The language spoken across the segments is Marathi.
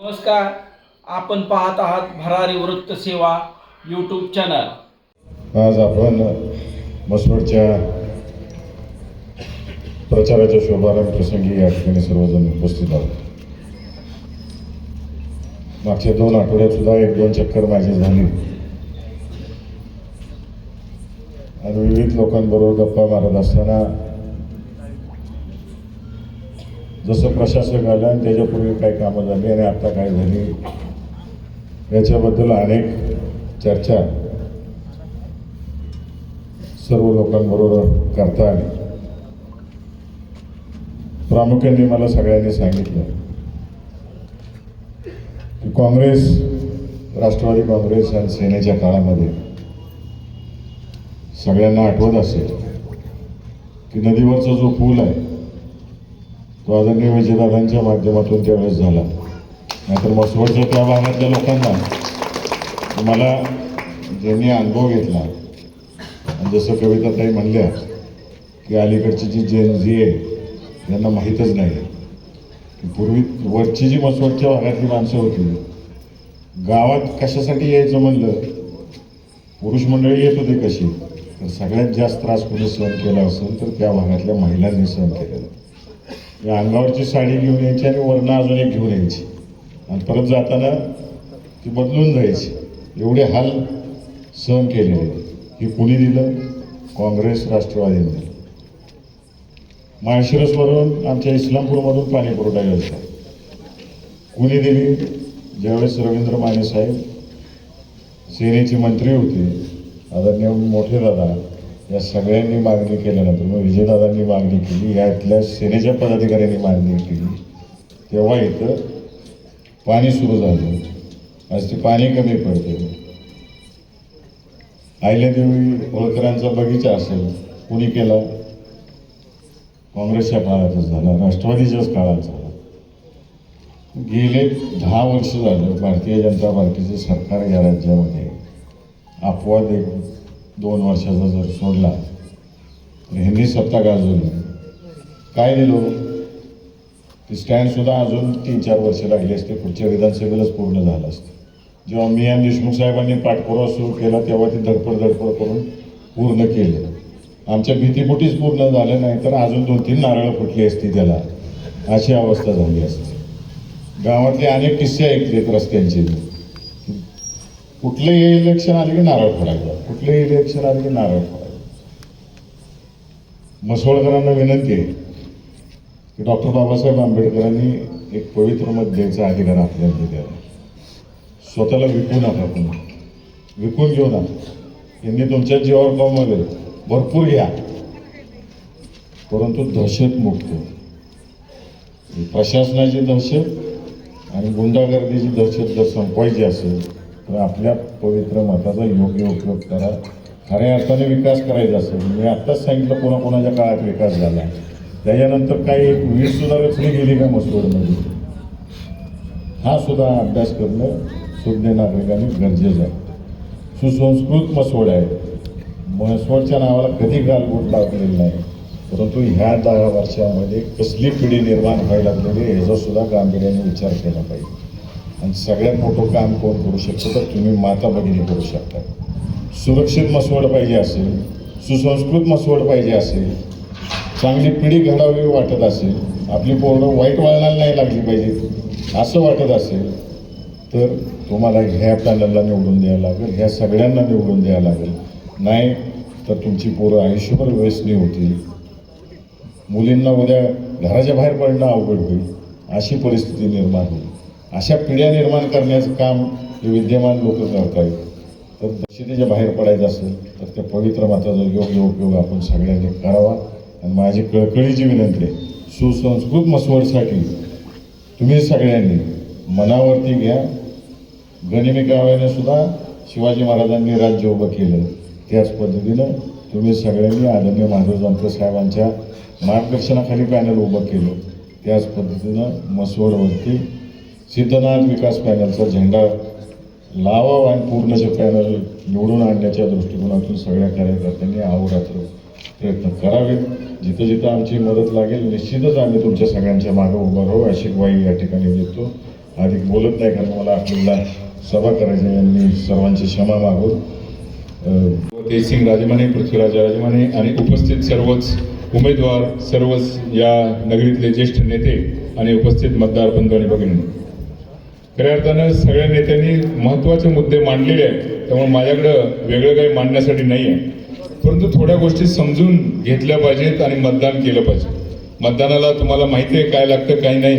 नमस्कार आपण पाहत आहात भरारी वृत्त सेवा यूट्यूब चॅनल आज आपण मसवडच्या प्रचाराच्या शुभारंभ प्रसंगी या ठिकाणी सर्वजण उपस्थित आहोत. मागच्या दोन आठवड्यात सुद्धा एक दोन चक्कर माझी झाली. आणि विविध लोकांबरोबर गप्पा मारत असताना जसं प्रशासक आलं आणि त्याच्यापूर्वी काय कामं झाली आणि आता काय झाली याच्याबद्दल अनेक चर्चा सर्व लोकांबरोबर करता आली प्रामुख्याने मला सगळ्यांनी सांगितलं की काँग्रेस राष्ट्रवादी काँग्रेस आणि सेनेच्या काळामध्ये सगळ्यांना आठवत असेल की नदीवरचा जो पूल आहे तो आदरणीय विजयदादांच्या माध्यमातून त्यावेळेस झाला. नाहीतर मसवडच्या त्या भागातल्या लोकांना मला ज्यांनी अनुभव घेतला आणि जसं कविताताई म्हणल्या की अलीकडची जी जेन जी आहे त्यांना माहीतच नाही. की पूर्वी वरची जी मसवडच्या भागातली माणसं होती गावात कशासाठी यायचं म्हणलं पुरुष मंडळी येत होते कशी तर सगळ्यात जास्त त्रास कोणी सहन केला असेल तर त्या भागातल्या महिलांनी सहन केलेला. या अंगावरची साडी घेऊन यायची आणि वरनं अजून एक घेऊन यायची. आणि परत जाताना ती बदलून जायची. एवढे हाल सहन केलेले हे कुणी दिलं? काँग्रेस राष्ट्रवादीने. दिलं माळशिरसवरून आमच्या इस्लामपूरमधून पाणी पुरवठा योजना. कुणी दिली? ज्यावेळेस रवींद्र माने साहेब सेनेचे मंत्री होते आदरणीय मोठे दादा या सगळ्यांनी मागणी केल्यानंतर मग विजयदादांनी मागणी केली यातल्या सेनेच्या पदाधिकाऱ्यांनी मागणी केली. तेव्हा इथं पाणी सुरू झालं. आज ते पाणी कमी पडते आयल्यादेवी होळकरांचा बगीचा असेल कुणी केला? काँग्रेसच्या काळातच झाला राष्ट्रवादीच्याच काळात झाला. गेले दहा वर्ष झालं भारतीय जनता पार्टीचं सरकार या राज्यामध्ये. अपवाद एक दोन वर्षाचा जर सोडला तर ह्यांनी सत्ता गाजवली काय दिलो? ते स्टँडसुद्धा अजून तीन चार वर्ष लागली असते पुढच्या विधानसभेलाच पूर्ण झालं असतं. जेव्हा मी आणि देशमुख साहेबांनी पाठपुरावा सुरू केला तेव्हा ते धडपड धडपड करून पूर्ण केलं. आमच्या भीतीपोटीच पूर्ण झालं नाही तर अजून दोन तीन नारळं फुटली असती त्याला. अशी अवस्था झाली असते. गावातले अनेक किस्से ऐकलेत रस्त्यांचे. कुठलंही इलेक्शन आले की नारळ फोडायचं. कुठलंही इलेक्शन आले की नारळ फोडायचं. मसवळकरांना विनंती आहे की डॉक्टर बाबासाहेब आंबेडकरांनी एक पवित्र मत द्यायचा अधिकार आपल्याला दिलेला स्वतःला विकू नका पुन्हा. विकून घेऊ नका यांनी तुमच्या जीवावर कमवले भरपूर घ्या परंतु दहशत मुक्त. प्रशासनाची दहशत आणि गुंडागर्दीची दहशत जर संपवायची असेल तर आपल्या पवित्र मताचा योग्य उपयोग करा. खऱ्या अर्थाने विकास करायचा असेल. मी आत्ताच सांगितलं कोणा कोणाच्या काळात विकास झाला. त्याच्यानंतर काही एक वीज सुद्धा रचली गेली का मसवडमध्ये हा सुद्धा अभ्यास करणं सुज्ञ नागरिकांनी गरजेचं आहे. सुसंस्कृत मसवड आहे मसवडच्या नावाला कधी गालबोट लागलेली नाही. परंतु ह्या दहा वर्षामध्ये कसली पिढी निर्माण व्हायला लागलेली याचा सुद्धा गांभीर्याने विचार केला पाहिजे. आणि सगळ्यात मोठं काम कोण करू शकतं तर तुम्ही माता भगिनी करू शकता. सुरक्षित मसवड पाहिजे असेल सुसंस्कृत मसवड पाहिजे असेल चांगली पिढी घडावी वाटत असेल आपली पोरं वाईट वळणाला नाही लागली पाहिजे असं वाटत असेल तर तुम्हाला ह्या पॅनलला निवडून द्यायला लागेल ह्या सगळ्यांना निवडून द्यायला लागेल. नाही तर तुमची पोरं आयुष्यभर व्यसनी होतील. मुलींना उद्या घराच्या बाहेर पडणं अवघड होईल अशी परिस्थिती निर्माण होईल. अशा पिढ्या निर्माण करण्याचं काम हे विद्यमान लोक करत आहेत. तर दहशतीच्या बाहेर पडायचं असेल तर त्या पवित्र माताचा योग्य उपयोग आपण सगळ्यांनी करावा. आणि माझी कळकळीची विनंती आहे सुसंस्कृत मसवडसाठी तुम्ही सगळ्यांनी मनावरती घ्या. गणिमी गावाने सुद्धा शिवाजी महाराजांनी राज्य उभं केलं. त्याच पद्धतीनं तुम्ही सगळ्यांनी आदरणीय महाराज साहेबांच्या मार्गदर्शनाखाली पॅनल उभं केलं. त्याच पद्धतीनं मसवडवरती सिद्धनाथ विकास पॅनलचा झेंडा लावावा आणि पूर्णचे पॅनल निवडून आणण्याच्या दृष्टिकोनातून सगळ्या कार्यकर्त्यांनी अहोरात्र प्रयत्न करावेत. जिथं जिथं आमची मदत लागेल निश्चितच आम्ही तुमच्या सगळ्यांच्या मागं उभं राहू. अशी ग्वाही या ठिकाणी देतो. अधिक बोलत नाही कारण मला आपल्याला सभा करायची यांनी सर्वांची क्षमा मागून तेजसिंग राजमाने पृथ्वीराज राजमाने आणि उपस्थित सर्वच उमेदवार सर्वच या नगरीतले ज्येष्ठ नेते आणि उपस्थित मतदार बंधू आणि भगिनी. खऱ्या अर्थानं सगळ्या नेत्यांनी महत्त्वाचे मुद्दे मांडलेले आहेत. त्यामुळे माझ्याकडं वेगळं काही मांडण्यासाठी नाही आहे परंतु थोड्या गोष्टी समजून घेतल्या पाहिजेत आणि मतदान केलं पाहिजे. मतदानाला तुम्हाला माहिती आहे काय लागतं काय नाही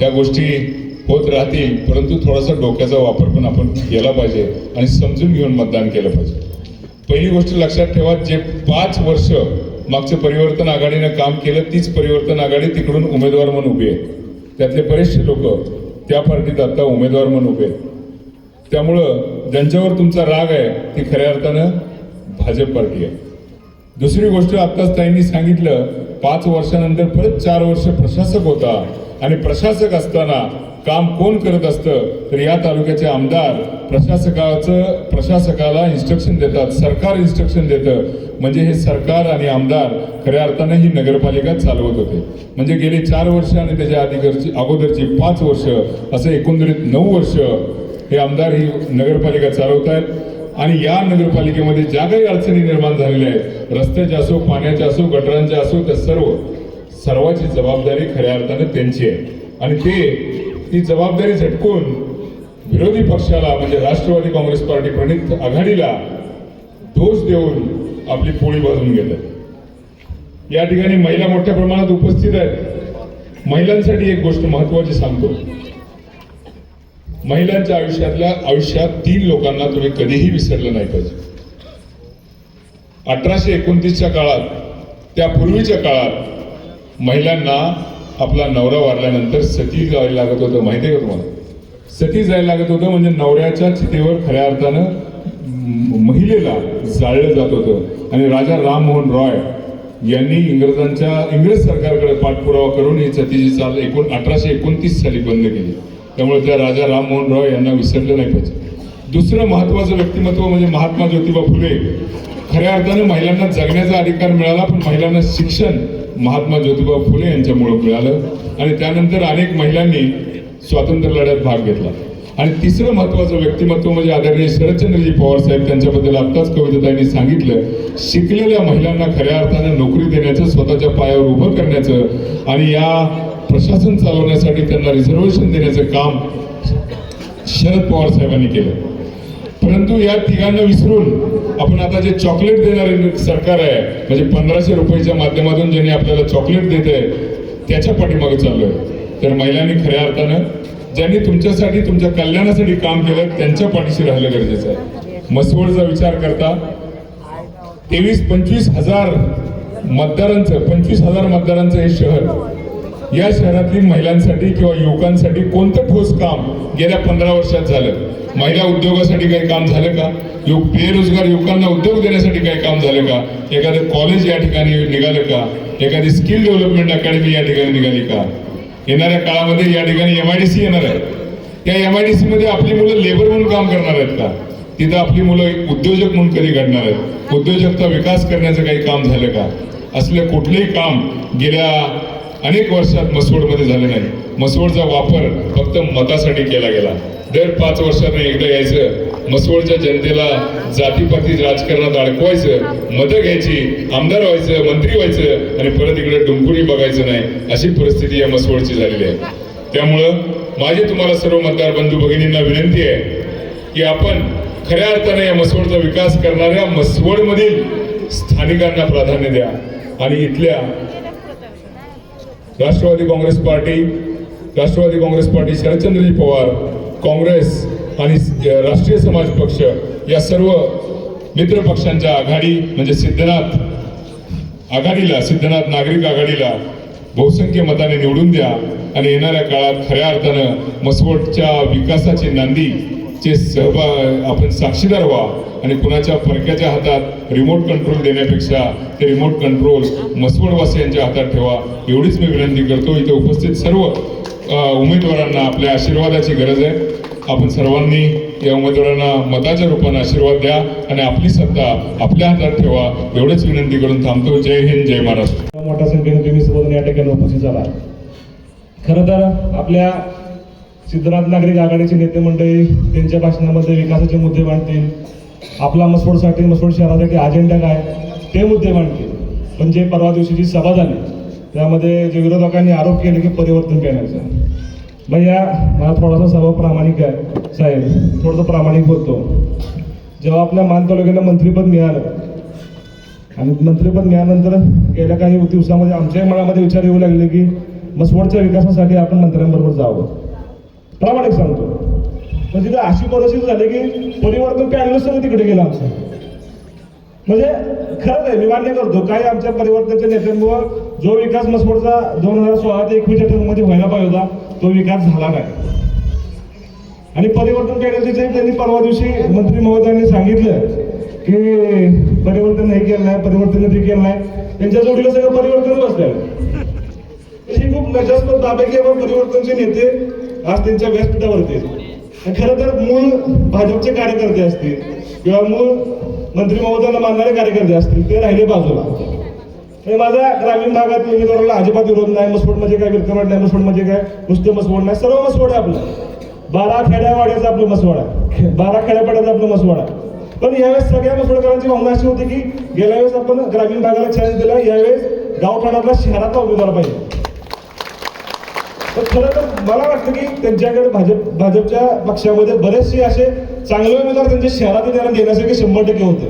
त्या गोष्टी होत राहतील. परंतु थोडासा डोक्याचा वापर पण आपण केला पाहिजे आणि समजून घेऊन मतदान केलं पाहिजे. पहिली गोष्ट लक्षात ठेवा जे पाच वर्ष मागचं परिवर्तन आघाडीनं काम केलं तीच परिवर्तन आघाडी तिकडून उमेदवार म्हणून उभी आहे. त्यातले बरेचसे लोक त्या पार्टीत आता उमेदवार म्हणून उभे त्यामुळं ज्यांच्यावर तुमचा राग आहे ती खऱ्या अर्थानं भाजप पार्टी आहे. दुसरी गोष्ट आत्ताच ताईंनी सांगितलं पाच वर्षानंतर परत चार वर्ष प्रशासक होता. आणि प्रशासक असताना काम कोण करत असतं तर या तालुक्याचे आमदार प्रशासकाचं प्रशासकाला इन्स्ट्रक्शन देतात सरकार इन्स्ट्रक्शन देतं. म्हणजे हे सरकार आणि आमदार खऱ्या अर्थानं ही नगरपालिका चालवत होते. म्हणजे गेली चार वर्ष आणि त्याच्या अगोदरची अगोदरची पाच वर्ष असं एकंदरीत नऊ वर्ष हे आमदार ही नगरपालिका चालवत आहेत आणि या नगरपालिकेमध्ये ज्या काही अडचणी निर्माण झालेल्या आहेत रस्त्याच्या असो पाण्याच्या असो गटरांच्या असो त्या सर्व सर्वाची जबाबदारी खऱ्या अर्थानं त्यांची आहे. आणि ते ती जबाबदारी झटकून विरोधी पक्षाला म्हणजे राष्ट्रवादी काँग्रेस पार्टी प्रणित आघाडीला दोष देऊन आपली पोळी बाजून घेतात या ठिकाणी महिला मोठ्या प्रमाणात उपस्थित आहेत. महिलांसाठी एक गोष्ट महत्वाची सांगतो. महिलांच्या आयुष्यातल्या आयुष्यात तीन लोकांना तुम्ही कधीही विसरलं नाही पाहिजे. अठराशे एकोणतीसच्या काळात त्या पूर्वीच्या काळात महिलांना आपला नवरा वारल्यानंतर सती जायला लागत होतं. माहिती आहे का तुम्हाला? सती जायला लागत होतं म्हणजे नवऱ्याच्या चितेवर खऱ्या अर्थानं महिलेला जाळलं जात होतं. आणि राजा राममोहन रॉय यांनी इंग्रजांच्या इंग्रज सरकारकडे पाठपुरावा करून ही सतीची चाल एकूण अठराशे एकोणतीस साली बंद केली. त्यामुळे त्या राजा राममोहन रॉय यांना विसरलं नाही पाहिजे. दुसरं महत्त्वाचं व्यक्तिमत्व म्हणजे महात्मा ज्योतिबा फुले. खऱ्या अर्थानं महिलांना जगण्याचा अधिकार मिळाला पण महिलांना शिक्षण महात्मा ज्योतिबा फुले यांच्यामुळे मिळालं आणि त्यानंतर अनेक महिलांनी स्वातंत्र्य लढ्यात भाग घेतला. आणि तिसरं महत्वाचं व्यक्तिमत्व म्हणजे आदरणीय शरदचंद्रजी पवार साहेब त्यांच्याबद्दल आत्ताच कविताताईंनी सांगितलं शिकलेल्या महिलांना खऱ्या अर्थानं नोकरी देण्याचं स्वतःच्या पायावर उभं करण्याचं आणि या प्रशासन चालवण्यासाठी त्यांना रिझर्वेशन देण्याचं काम शरद पवार साहेबांनी केलं. परंतु या तिघांना विसरून आपण आता जे चॉकलेट देणारे सरकार आहे म्हणजे पंधराशे रुपयाच्या माध्यमातून ज्यांनी आपल्याला चॉकलेट देत आहे त्याच्या पाठीमागे चाललोय. तर महिलांनी खऱ्या अर्थानं ज्यांनी तुमच्यासाठी तुमच्या कल्याणासाठी काम केलं त्यांच्या पाठीशी राहिलं गरजेचं आहे. मसवडचा विचार करता तेवीस पंचवीस हजार मतदारांचं पंचवीस हजार मतदारांचं हे शहर या शहरातली महिलांसाठी किंवा युवकांसाठी कोणतं ठोस काम गेल्या पंधरा वर्षात झालं? महिला उद्योगासाठी काही काम झालं का? युवक बेरोजगार युवकांना उद्योग देण्यासाठी काही काम झालं का? एखादं कॉलेज या ठिकाणी निघालं का? एखादी स्किल डेव्हलपमेंट अकॅडमी या ठिकाणी निघाली का? येणाऱ्या काळामध्ये या ठिकाणी एम आय डी सी येणार आहे त्या एम आय डी सीमध्ये आपली मुलं लेबर म्हणून काम करणार आहेत का? तिथं आपली मुलं उद्योजक म्हणून कधी घडणार आहेत? उद्योजकता विकास करण्याचं काही काम झालं का? असलं कुठलंही काम गेल्या अनेक वर्षात मसवडमध्ये झालं नाही. मसवडचा वापर फक्त मतासाठी केला गेला. दर पाच वर्षांना एकदा यायचं मसवडच्या जनतेला जातीपाती राजकारणात अडकवायचं मतं घ्यायची आमदार व्हायचं मंत्री व्हायचं आणि परत इकडे डुंकुरी बघायचं नाही अशी परिस्थिती या मसवडची झालेली आहे. त्यामुळं माझी तुम्हाला सर्व मतदार बंधू भगिनींना विनंती आहे की आपण खऱ्या अर्थाने या मसवडचा विकास करणाऱ्या मसवडमधील स्थानिकांना प्राधान्य द्या. आणि इथल्या Rashtrawadi Congress party Rashtrawadi Congress party Sharadchandraji Pawar Congress आणि राष्ट्रीय समाज पक्ष या सर्व मित्र पक्षांच्या आघाडी म्हणजे सिद्धनाथ आघाडीला सिद्धनाथ नागरिक आघाडीला बहुसंख्य मताने निवडून द्या आणि येणाऱ्या काळात खऱ्या अर्थानं मसवडच्या विकासाचे नांदीचे सहभाग आपण साक्षीदार व्हा आणि कुणाच्या परक्याच्या हातात रिमोट कंट्रोल देण्यापेक्षा ते रिमोट कंट्रोल मसवडवासियांच्या हातात ठेवा. एवढीच मी विनंती करतो. इथे उपस्थित सर्व उमेदवारांना आपल्या आशीर्वादाची गरज आहे. आपण सर्वांनी या उमेदवारांना मताच्या रूपाने आशीर्वाद द्या आणि आपली सत्ता आपल्या हातात ठेवा. एवढेच विनंती करून थांबतो. जय हिंद जय महाराष्ट्र. मोठ्या संख्येने तुम्ही सर्वजण या ठिकाणी उपस्थित झाला. खरं तर आपल्या सिद्धनाथ नागरिक आघाडीचे नेते मंडळी त्यांच्या भाषणामध्ये विकासाचे मुद्दे मांडतील. आपला मसवडसाठी मसवड शहरासाठी अजेंडा काय ते मुद्दे मांडतील. पण जे परवा दिवशीची सभा झाली त्यामध्ये जे विरोधकांनी आरोप केले की परिवर्तन करण्याचा. भैया मला थोडासा सर्व प्रामाणिक आहे. साहेब थोडंसं प्रामाणिक बोलतो. जेव्हा आपल्या मान तालुक्याला मंत्रीपद मिळालं आणि मंत्रीपद मिळाल्यानंतर गेल्या काही दिवसामध्ये आमच्याही मनामध्ये विचार येऊ लागले की मसवडच्या विकासासाठी आपण मंत्र्यांबरोबर जावं. प्रामाणिक सांगतो. पण तिथे अशी परिस्थिती झाली की परिवर्तन पॅनल तिकडे गेलं आमचं. म्हणजे खरंच आहे मी मान्य करतो काही आमच्या परिवर्तनाच्या नेत्यांवर जो विकास मसवडचा दोन हजार सोळा ते एकवीसच्या टर्ममध्ये व्हायला पाहिजे होता तो विकास झाला नाही. आणि परिवर्तन पॅनलचे त्यांनी परवा दिवशी मंत्री महोदयांनी सांगितलं की परिवर्तन नाही केलं नाही परिवर्तन नाही केलं नाही त्यांच्या जोडीला सगळं परिवर्तन बसलं ही खूप लज्जास्पद बाब आहे की आपण परिवर्तनचे नेते आज त्यांच्या व्यासपीठावरती आहेत. खरं तर मूळ भाजपचे कार्यकर्ते असतील किंवा मूळ मंत्री महोदयांना मानणारे कार्यकर्ते असतील ते राहिले बाजूला. आणि माझा ग्रामीण भागात उमेदवाराला अजिबात विरोध नाही. मसवड म्हणजे काय? विरकमट नाही. मसवड म्हणजे काय? नुसते मसवड नाही. सर्व मसवड आहे आपलं. बारा खेड्यावाड्याचं आपलं मसवड आहे. बारा खेड्यापाड्याचं आपलं मसवड आहे. पण यावेळेस सगळ्या मसवडकरांची भावना अशी होती की गेल्या वेळेस आपण ग्रामीण भागाला चान्स दिला. यावेळेस गावठाणातला शहराचा उमेदवार पाहिजे. तर खरं तर मला वाटतं की त्यांच्याकडे भाजप भाजपच्या पक्षामध्ये बरेचसे असे चांगले उमेदवार त्यांच्या शहरात त्यांना देण्यासाठी शंभर टक्के होते.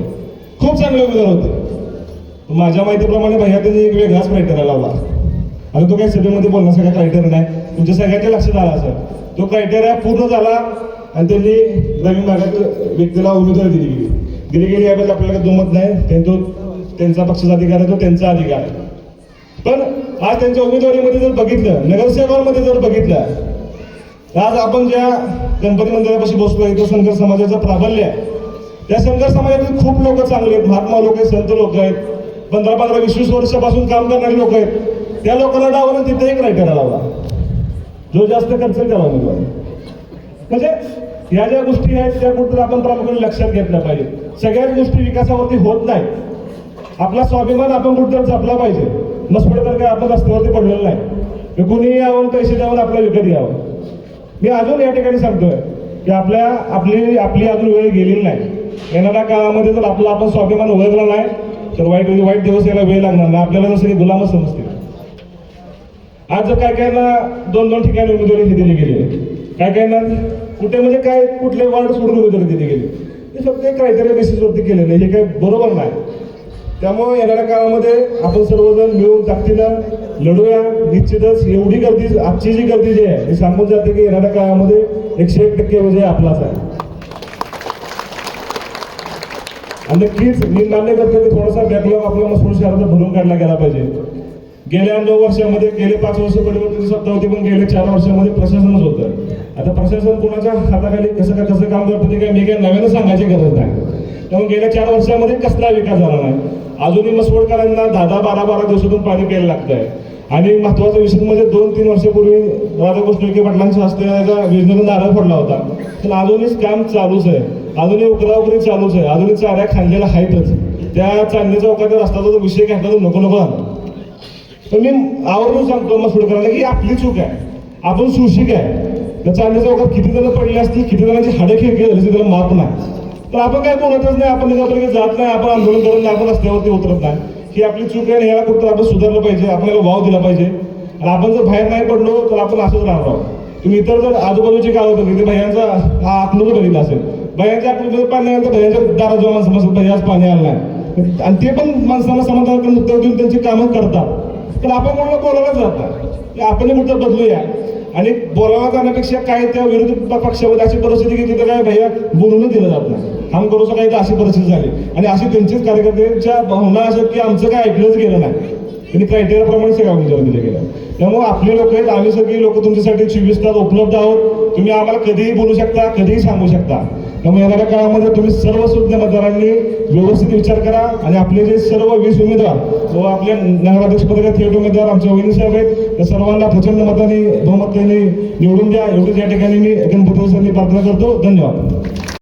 खूप चांगले उमेदवार होते. माझ्या माहितीप्रमाणे भैया त्यांनी एक वेगळाच क्रायटेरिया लावला. आता तो काही सभेमध्ये बोलण्यासारखा क्रायटेरिया नाही. तुमच्या सगळ्यांच्या लक्षात आला सर तो क्रायटेरिया पूर्ण झाला आणि त्यांनी ग्रामीण भागातील व्यक्तीला उमेदवारी दिली गेली. दिली गेली याबद्दल आपल्याला दुमत नाही. त्यांचा तो त्यांचा पक्षाचा अधिकार आहे तो त्यांचा अधिकार आहे. पण आज त्यांच्या उमेदवारीमध्ये जर बघितलं नगरसेवकांमध्ये जर बघितलं आज आपण ज्या गणपती मंदिरापाशी बसलोय तो शंकर समाजाचं प्राबल्य आहे. त्या शंकर समाजातील खूप लोक चांगले आहेत. महात्मा लोक आहेत संत लोक आहेत. पंधरा पंधरा वीस वीस वर्षापासून काम करणारे लोक आहेत. त्या लोकांना डावलं तिथे एक क्रायटेरिया लावला. जो जास्त खर्च त्याला उमेदवार. म्हणजे या ज्या गोष्टी आहेत त्या कुठं आपण प्रामुख्याने लक्षात घेतल्या पाहिजे सगळ्याच गोष्टी विकासावरती होत नाही आपला स्वाभिमान आपण कुठं जपला पाहिजे. मसपडकर काय आपण रस्त्यावरती पडलेलं नाही. कुणीही यावं पैसे द्यावं आपलं विकत यावं. मी अजून या ठिकाणी सांगतोय की आपल्या आपली आपली अजून वेळ गेलेली नाही. येणाऱ्या काळामध्ये जर आपला आपण स्वाभिमान ओळखला नाही तर वाईट म्हणजे वाईट दिवस यायला वेळ लागणार नाही. आपल्याला जसं गुलामच समजतील आज जर काय काय ना दोन दोन ठिकाणी उमेदवारी दिली गेली. आहे. काय काय ना कुठे म्हणजे काय कुठले वार्ड सोडून उमेदवारी दिली गेली. हे फक्त एक क्रायटेरिया बेसिसवरती केलेलं हे काही बरोबर नाही. त्यामुळे येणाऱ्या काळामध्ये आपण सर्वजण मिळून ताकदीनं लढूया. निश्चितच एवढी गर्दी आजची जी गर्दी जी आहे ती सांगून जाते की येणाऱ्या काळामध्ये एकशे एक टक्के विजय आपलाच आहे. आणि नक्कीच मी मान्य करतो की थोडासा बॅकलॉग आपल्या मसपूर शहराचा भरून काढला गेला पाहिजे. गेल्या नऊ वर्षामध्ये गेले पाच वर्ष परिवर्तन सत्ता होती पण गेल्या चार वर्षामध्ये प्रशासनच होतं. आता प्रशासन कोणाच्या हाताखाली कसं काय कसं काम करतं ते काय मी काय नव्यानं सांगायची गरज नाही. त्यामुळे गेल्या चार वर्षामध्ये कसला विकास झाला नाही? अजूनही मसवडकरांना दहा दहा बारा बारा दिवसातून पाणी प्यायला लागत आहे आणि महत्त्वाचा विषय म्हणजे दोन तीन वर्षापूर्वी राधाकृष्ण विखे पाटलांच्या हस्ते एका योजनेचा नारळ फोडला होता. तर अजूनही काम चालूच आहे. अजूनही उकराउकरी चालूच आहे. अजूनही चाऱ्या खाल्लेल्या आहेतच त्या चांदणी चौकाच्या रस्त्याचा जो विषय घ्यायचा तो नको नको झाला. पण मी आवर्जून सांगतो करायला की आपली चूक आहे. आपण सुशिक आहे. त्या चांदणी चौकात किती जण पडले असतील किती जणांची हाडं खिळकी झाली त्याला मात नाही. तर आपण काय बोलतच नाही आपण निघापैकी जात नाही आपण आंदोलन करत नाही आपण रस्त्यावरती उतरत नाही. ही आपली चूक आहे आणि याला कुठं आपण सुधारलं पाहिजे आपल्याला वाव दिला पाहिजे. आणि आपण जर बाहेर नाही पडलो तर आपण असंच राहणार आहोत. तुम्ही इतर जर आजूबाजूचे आजूबाजूची होतं बघितली भैयांचा हा आपलं बघितला असेल. भैयांच्या आपलं पाणी आलं तर भैयांच्या दारात जेव्हा माणसं बसत भैयाच पाणी आलं नाही. आणि ते पण माणसाला समाधान उत्तर देऊन त्यांची कामं करतात. पण आपण कोणाला बोलायला जात नाही. आपण कुठं बदलूया? आणि बोलायला जाण्यापेक्षा काय त्या विरोधी पक्षामध्ये अशी परिस्थिती की तिथे काय भैया बोलूनच दिलं जात नाही. काम करू शकाय तर अशी परिस्थिती झाली. आणि अशी त्यांचीच कार्यकर्त्यांच्या भावना अशा की आमचं काय ऐकलंच गेलं नाही. त्यांनी क्रायटेरियाप्रमाणे सगळ्या उमेदवार दिले गेल्या. त्यामुळे आपले लोक आहेत आम्ही सगळी लोक तुमच्यासाठी चोवीस तास उपलब्ध आहोत. तुम्ही आम्हाला कधीही बोलू शकता कधीही सांगू शकता. त्यामुळे येणाऱ्या काळामध्ये तुम्ही सर्व सुज्ञ मतदारांनी व्यवस्थित विचार करा आणि आपले जे सर्व वीस उमेदवार व आपल्या नगराध्यक्षपदाचे थेट उमेदवार आमच्या वहिनी साहेब आहेत त्या सर्वांना प्रचंड मताने बहुमताने निवडून द्या. एवढीच या ठिकाणी मी गणपती प्रार्थना करतो. धन्यवाद.